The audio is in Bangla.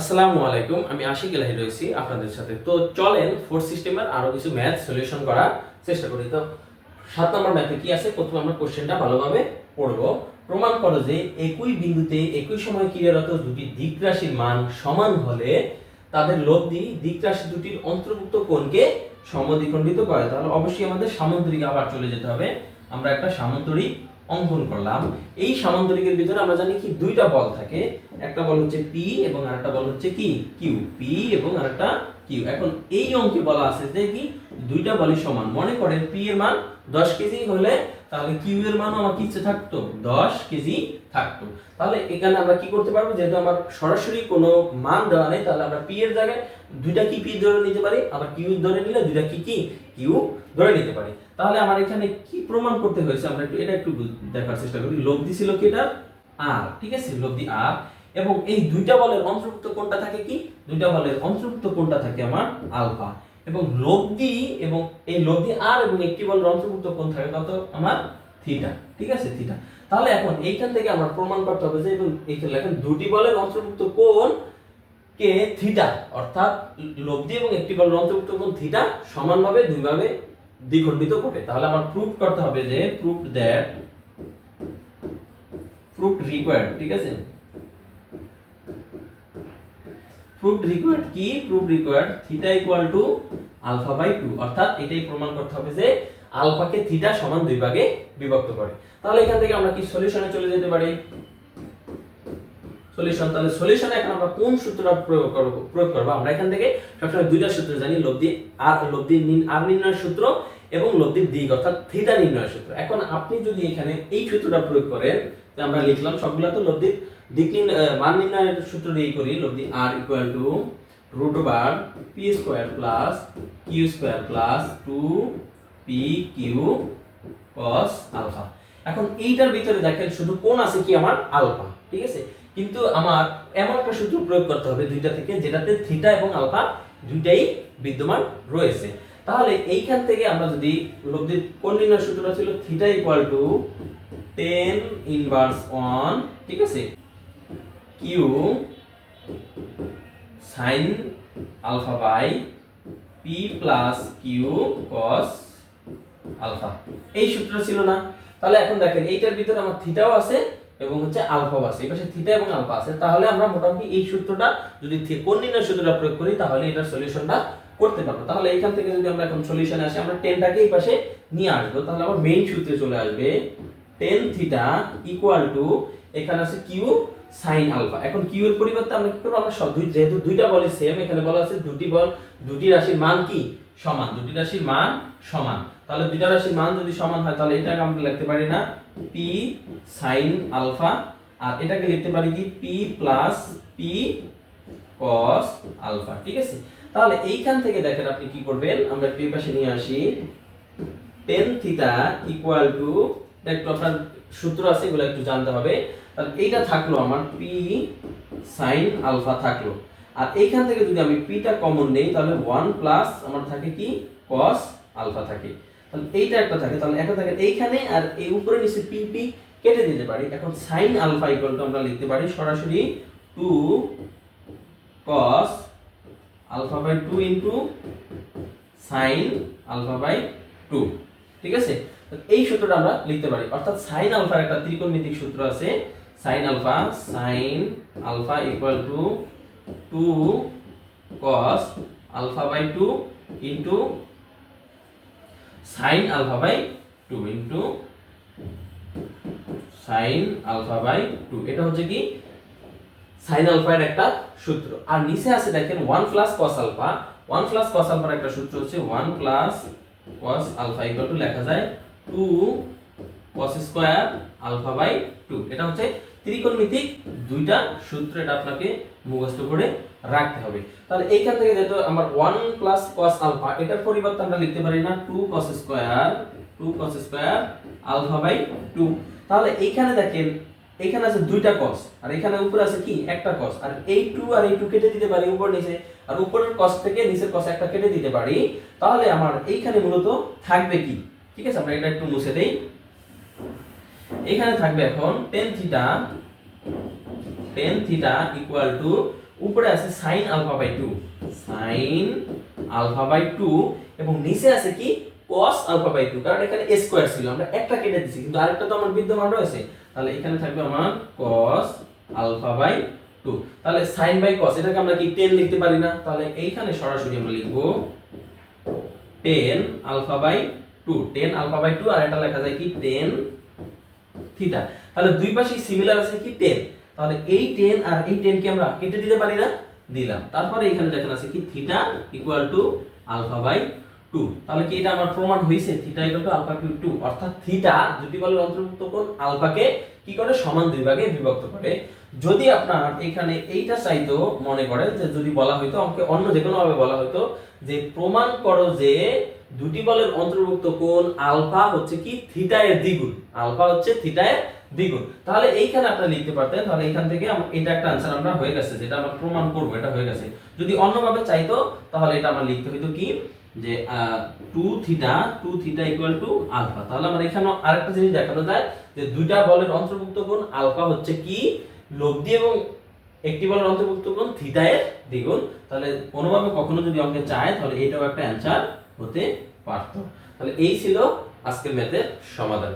আসসালামু আলাইকুম, আমি আশিক এলাহি রয়েছি আপনাদের সাথে। তো চলেন, ফোর্থ সিস্টেমের আরও কিছু ম্যাথ সলিউশন করার চেষ্টা করি। তো সাত নম্বর ম্যাথে কি আছে? প্রথমে আমরা কোশ্চেনটা ভালোভাবে পড়ব। প্রমাণ করো যে একই বিন্দুতে একই সময় ক্রিয়ারত দুটি দিক রাশির মান সমান হলে তাদের লব্ধি দিক রাশি দুটির অন্তর্ভুক্ত কোণকে সমদ্বিখণ্ডিত করে। তাহলে অবশ্যই আমাদের সামান্তরিক আবার চলে যেতে হবে। আমরা একটা সামান্তরিক অঙ্কন করলাম। এই সামান্তরিকের ভিতরে আমরা জানি কি? দুইটা বল থাকে। একটা বল হচ্ছে পি এবং আরেকটা বল হচ্ছে কি? কিউ পি এবং আরেকটা কিউ এখন এই অঙ্কে বলা আছে যে কি? দুইটা বলই সমান। মনে করেন পি এর মান 10 কেজি হলে তাহলে কিউ এর মানও আমার কিচ্ছে থাকতো? 10 কেজি থাকতো। তাহলে এখানে আমরা কি করতে পারব? যেহেতু আমার সরাসরি কোনো মান দেওয়া নেই, তাহলে আমরা পি এর জায়গায় দুইটা কি পি ধরে নিতে পারি? আবার কিউ ধরে নিলে দুইটা কি কি? কিউ ধরে নিতে পারি। তাহলে আমার এখানে কি প্রমাণ করতে হয়েছে? আমরা একটু এটা একটু দেখার চেষ্টা করি। লব্ধি ছিল কি এটা আর, ঠিক আছে? লব্ধি আর। এবং এই দুইটা বলের অন্তর্ভুক্ত কোনটা থাকে কি? দুইটা বলের অন্তর্ভুক্ত কোনটা থাকে আমার আলফা। এবং লব্ধি এবং এই লব্ধি আর এবং একটি বলের অন্তর্ভুক্ত কোন থাকে কত? আমার থিটা। ঠিক আছে? থিটা। তাহলে এখন এইখান থেকে আমার প্রমাণ করতে হবে যে এবং এইখানে লেখেন দুটি বলের অন্তর্ভুক্ত কোন কে? থিটা। অর্থাৎ লব্ধি এবং একটি বলের অন্তর্ভুক্ত কোণ থিটা সমানভাবে, দুইভাবে দ্বিখণ্ডিত করে তাহলে আমার প্রুফ করতে হবে যে প্রুফ দ্যাট প্রুফ রিকোয়ার্ড ঠিক আছে? প্রুফ রিকোয়ার্ড কি? Proof required theta equal to alpha by two অর্থাৎ এটাই প্রমাণ করতে হবে যে আলফাকে থিটা সমান দুই ভাগে বিভক্ত করে। তাহলে এখান থেকে আমরা কি সলিউশনে চলে যেতে পারি? সলিউশন তাহলে সলিউশনে এখন আমরা কোন সূত্রটা প্রয়োগ করব প্রয়োগ করব? আমরা এখান থেকে সবসময় দুইটা সূত্র জানি, লব্ধি আর লব্ধি আর নির্ণয়ের সূত্র এবং লব্ধির দিক, অর্থাৎ থিটা নির্ণয়ের সূত্র। এখন আপনি যদি এখানে এই সূত্রটা প্রয়োগ করেন আমরা লিখলাম সবগুলা তো লব্ধির দিক মান নির্ণয়ের সূত্র দিয়েই করি, লব্ধি আর equal to root over P square plus Q square plus two P Q cos alpha এখন এইটার ভিতরে দেখেন শুধু কোন আছে কি আমার? আলফা ঠিক আছে? কিন্তু আমার এমন একটা সূত্র প্রয়োগ করতে হবে দুইটা থেকে, যেটাতে থিটা এবং আলফা দুইটাই বিদ্যমান রয়েছে। তাহলে এইখান থেকে আমরা যদি লব্ধির কোন নির্ণয় সূত্রটা ছিল? Theta equal to tan inverse one ঠিক আছে? Q sin alpha by P plus Q cos alpha এই সূত্র ছিল না। তাহলে এখন দেখেন, এইটার ভিতরে আমার থিটাও আছে এবং হচ্ছে আলফাও আছে এই পাশে থিটা এবং আলফা আছে, তাহলে আমরা মোটামুটি এই সূত্রটা যদি কোন নির্ণয় সূত্রটা প্রয়োগ করি, তাহলে এটার সলিউশনটা করতে পারব। তাহলে এইখান থেকে যদি আমরা এখন সলিউশনে আসি, আমরা টেনটাকে এই পাশে নিয়ে আসব, তাহলে আমার মেইন সূত্রে চলে আসবে টেন থিটা ইকুয়াল টু এখানে আছে কিউ সাইন আলফা এখন কিউ এর পরিবর্তে আমরা কি করব? আমরা সব দুই যেহেতু দুইটা বলে সেম এখানে বলা আছে দুটি বল, দুটি রাশির মান কি? সমান। দুটি রাশির মান সমান। তাহলে দুইটা রাশির মান যদি সমান হয়, তাহলে এটাকে আমরা লিখতে পারি না পি সাইন আলফা আর এটাকে লিখতে পারি কি? P plus P cos alpha ঠিক আছে? তাহলে এইখান থেকে দেখেন আপনি কি করবেন? আমরা পি পাশে নিয়ে আসি। টেন ইকুয়াল টু আপনার সূত্র আছে, এগুলো একটু জানতে হবে। তাহলে এইটা থাকল আমার পি সাইন আলফা থাকল। আর এইখান থেকে যদি আমি পিটা কমন নেই, তাহলে ওয়ান প্লাস আমার থাকে কি? কস আলফা থাকে। তাহলে এইটা একটা থাকে। তাহলে একটা থাকে এইখানে আর এই উপরে নিচে পি পি কেটে দিতে পারি। এখন সাইন আলফা ইকুয়াল টু আমরা লিখতে পারি সরাসরি two cos alpha by two into sin alpha by two ঠিক আছে? এই সূত্রটা আমরা লিখতে পারি। অর্থাৎ সাইন আলফার একটা ত্রিকোণমিতিক সূত্র আছে। Sin alpha sin alpha equal to two cos alpha by two into sin alpha by two into sin alpha by two এটা হচ্ছে কি? সাইন আলফার একটা সূত্র। আর নিচে আছে দেখেন one plus cos alpha one plus cos আলফার একটা সূত্র হচ্ছে one plus cos alpha equal to লেখা যায় two cos square alpha by two এটা হচ্ছে ত্রিকোণমিতিক দুইটা সূত্র। এটা আপনাকে মুখস্থ করে রাখতে হবে। তাহলে এইখান থেকে যেহেতু আমার ওয়ান প্লাস কস আলফা এটার পরিবর্তে আমরা লিখতে পারি না two cos square two cos square alpha by two তাহলে এইখানে দেখেন, এখানে আছে দুইটা কস আর এখানে উপরে আছে কি? একটা কস আর এই টু আর এই টু কেটে দিতে পারি উপর নিচে, আর উপরের কস থেকে নিচের কস একটা কেটে দিতে পারি। তাহলে আমার এইখানে মূলত থাকবে কি? ঠিক আছে, আমরা এটা একটু মুছে দেই। এখানে থাকবে এখন tan theta tan theta equal to উপরে আছে sin alpha by two sin alpha by two এবং নিচে আছে কি? cos আলফা বাই টু কারণ এখানে স্কোয়ার ছিল, আমরা একটা কেটে দিচ্ছি কিন্তু আরেকটা তো আমার বিদ্যমান রয়েছে। তাহলে এখানে থাকবে আমার cos আলফা বাই টু তাহলে সাইন বাই cos, এটাকে আমরা কি টেন লিখতে পারি না? তাহলে এইখানে সরাসরি আমরা লিখব tan alpha by two tan alpha by two আর এটা লেখা যায় কি? টেন থিটা তাহলে দুই পাশে সিমিলার আছে কি? 10 তাহলে এই টেন আর এই 10 কে আমরা কেটে দিতে পারি না? দিলাম। তারপরে এখানে দেখেন আছে কি? Theta equal to alpha by two তাহলে কি এটা আমার প্রমাণ হয়েছে theta equal to alpha Q two অর্থাৎ থিটা দুটি বলের অন্তর্ভুক্ত কোণ, আলফাকে কি করে? সমান দুই ভাগে বিভক্ত করে। যদি আপনার এখানে এইটা চাইতো, মনে করেন যে যদি বলা হইতো, আমাকে অন্য যে কোনো ভাবে বলা হইতো যে প্রমাণ করো যে দুটি বলের অন্তর্ভুক্ত কোণ আলফা হচ্ছে কি? থিটা এর দ্বিগুণ। আলফা হচ্ছে থিটা এর দ্বিগুণ। তাহলে এইখানে আপনারা লিখতে পারতেন, তাহলে এখান থেকে এটা একটা আনসার আমরা হয়ে গেছে, যেটা আমরা প্রমাণ করব, এটা হয়ে গেছে। যদি অন্যভাবে চাইতো, তাহলে এটা আমরা লিখতে হইতো কি? যে two theta two theta equal to alpha তাহলে আমার এখানে আরেকটা জিনিস দেখানো যায়, যে দুইটা বলের অন্তর্ভুক্ত কোণ আলফা হচ্ছে কি? লব্ধি এবং একটি বলের অন্তর্ভুক্ত কোণ থিটা এর দ্বিগুণ। তাহলে কোনোভাবে কখনো যদি অঙ্কে চায়, তাহলে এটাও একটা অ্যান্সার হতে পারতো। তাহলে এই ছিল আজকের ম্যাথের সমাধান।